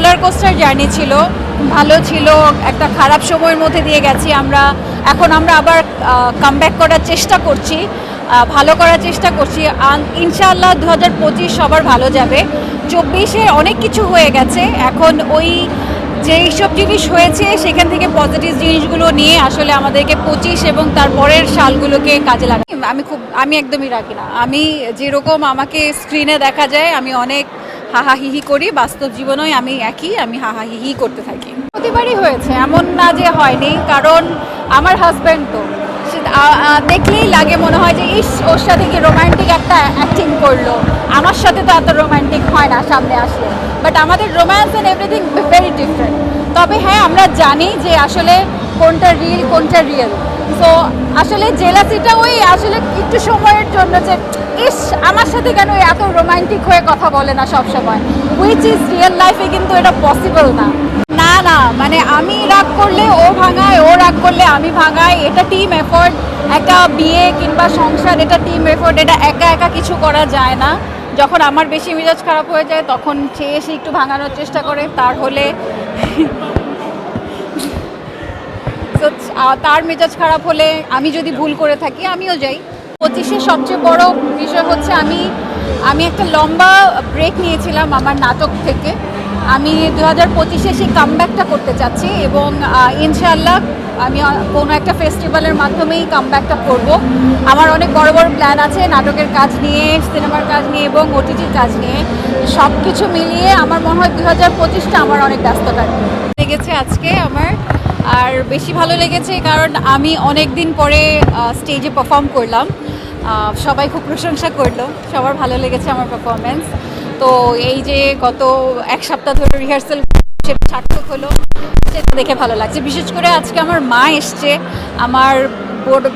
Roller coaster journey ছিল, ভালো ছিল, একটা খারাপ সময়ের মধ্যে দিয়ে গেছি আমরা। এখন আমরা আবার কামব্যাক করার চেষ্টা করছি ভালো করার চেষ্টা করছি। ইনশাআল্লাহ দু হাজার পঁচিশ সবার ভালো যাবে। চব্বিশে অনেক কিছু হয়ে গেছে। এখন ওই যে সব জিনিস হয়েছে, সেখান থেকে পজিটিভ জিনিসগুলো নিয়ে আসলে আমাদেরকে পঁচিশ এবং তার পরের সালগুলোকে কাজে লাগাই আমি খুব আমি একদমই রাখি না। আমি যেরকম আমাকে স্ক্রিনে দেখা যায়, আমি অনেক হাহা হিহি করি, বাস্তব জীবনেও আমি একই, আমি হাহা হিহি করতে থাকি। প্রতিবারই হয়েছে, এমন না যে হয়নি, কারণ আমার হাজব্যান্ড তো। দেখলেই লাগে মনে হয় যে, ইস, ওর সাথে কি রোমান্টিক একটা অ্যাক্টিং করল। আমার সাথে তো এত রোমান্টিক হয় না সামনে আসলে। বাট আমাদের romance and everything very different তবে হ্যাঁ আমরা জানি যে আসলে কোনটা রিল কোনটা রিয়েল সো আসলে জেলাসিটা ওই, আসলে একটু সময়ের জন্য যে ইস, আমার সাথে কেন এত রোমান্টিক হয়ে কথা বলে না সব সময় উইচ ইজ রিয়েল লাইফে কিন্তু এটা পসিবল না। না না মানে আমি রাগ করলে ও ভাঙায়, ও রাগ করলে আমি ভাঙাই এটা টিম এফোর্ট একটা বিয়ে কিংবা সংসার, এটা টিম এফোর্ট এটা একা একা কিছু করা যায় না। যখন আমার বেশি মেজাজ খারাপ হয়ে যায়, তখন সে এসে একটু ভাঙানোর চেষ্টা করে। তার হলে তার মেজাজ খারাপ হলে আমি যদি ভুল করে থাকি, আমিও যাই। পঁচিশে সবচেয়ে বড় বিষয় হচ্ছে আমি আমি একটা লম্বা ব্রেক নিয়েছিলাম আমার নাটক থেকে। আমি দু হাজার পঁচিশে সেই কামব্যাকটা করতে চাচ্ছি এবং ইনশাআল্লাহ আমি কোনো একটা ফেস্টিভ্যালের মাধ্যমেই কামব্যাকটা করব। আমার অনেক বড় বড় প্ল্যান আছে, নাটকের কাজ নিয়ে, সিনেমার কাজ নিয়ে এবং ওটিটির কাজ নিয়ে। সব কিছু মিলিয়ে আমার মনে হয় দু হাজার পঁচিশটা আমার অনেক ব্যস্ত লেগেছে আজকে আমার। আর বেশি ভালো লেগেছে কারণ আমি অনেক দিন পরে স্টেজে পারফর্ম করলাম। সবাই খুব প্রশংসা করল। সবার ভালো লেগেছে আমার পারফরমেন্স তো এই যে গত এক সপ্তাহ ধরে রিহার্সাল সেটা সার্থক হলো, সেটা দেখে ভালো লাগছে। বিশেষ করে আজকে আমার মা এসছে, আমার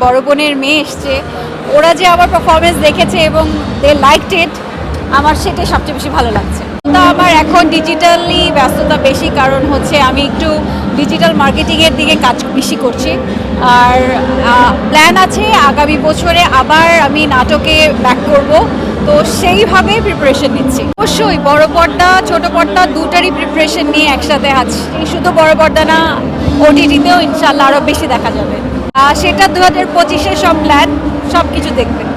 বড়- বোনের মেয়ে এসছে। ওরা যে আমার পারফরমেন্স দেখেছে এবং দে লাইক ইট আমার সেটাই সবচেয়ে বেশি ভালো লাগছে। আমার এখন ডিজিটালি ব্যস্ততা বেশি কারণ হচ্ছে আমি একটু ডিজিটাল মার্কেটিংয়ের দিকে কাজ বেশি করছি। আর প্ল্যান আছে আগামী বছরে আবার আমি নাটকে ব্যাক করব। তো সেইভাবে প্রিপারেশন নিচ্ছি। অবশ্যই বড় পর্দা ছোট পর্দা দুটারই প্রিপারেশন নিয়ে একসাথে আছি। শুধু বড় পর্দা না ওটিটিতেও ইনশাল্লাহ আরও বেশি দেখা যাবে। আর সেটা দু হাজার পঁচিশে সব প্ল্যান সব কিছু দেখবেন।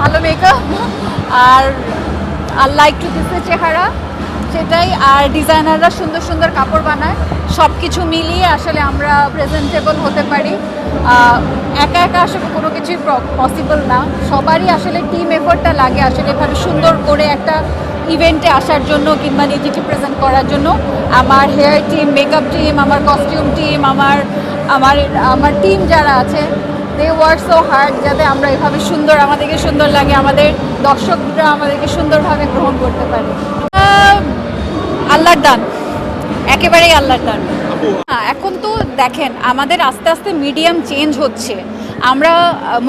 ভালো মেকআপ আর আল্লাহ একটু দিচ্ছে চেহারা, সেটাই। আর ডিজাইনাররা সুন্দর সুন্দর কাপড় বানায়। সব কিছু মিলিয়ে আসলে আমরা প্রেজেন্টেবল হতে পারি। একা একা আসলে কোনো কিছুই পসিবল না। সবারই আসলে টিম এফোর্টটা লাগে আসলে এভাবে সুন্দর করে একটা ইভেন্টে আসার জন্য কিংবা নিজেকে প্রেজেন্ট করার জন্য। আমার হেয়ার টিম মেকআপ টিম আমার কস্টিউম টিম আমার আমার আমার টিম যারা আছে দে ওয়ার্ক সো হার্ড যাতে আমরা এভাবে সুন্দর আমাদেরকে সুন্দর লাগে আমাদের দর্শকরা আমাদেরকে সুন্দরভাবে গ্রহণ করতে পারে। আল্লাহর দান একেবারেই আল্লাহর দান। হ্যাঁ, এখন তো দেখেন আমাদের আস্তে আস্তে মিডিয়াম চেঞ্জ হচ্ছে। আমরা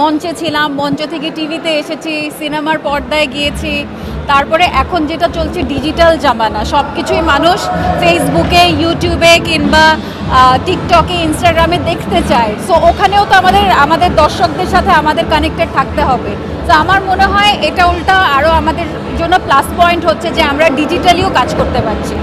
মঞ্চে ছিলাম, মঞ্চ থেকে টিভিতে এসেছি, সিনেমার পর্দায় গিয়েছি। তারপরে এখন যেটা চলছে ডিজিটাল জামানা সব কিছুই মানুষ ফেসবুকে, ইউটিউবে কিংবা টিকটকে, ইনস্টাগ্রামে দেখতে চায়। সো ওখানেও তো আমাদের আমাদের দর্শকদের সাথে আমাদের কানেক্টেড থাকতে হবে। তো আমার মনে হয় এটা উল্টা আরও আমাদের জন্য প্লাস পয়েন্ট হচ্ছে যে আমরা ডিজিটালিও কাজ করতে পারছি।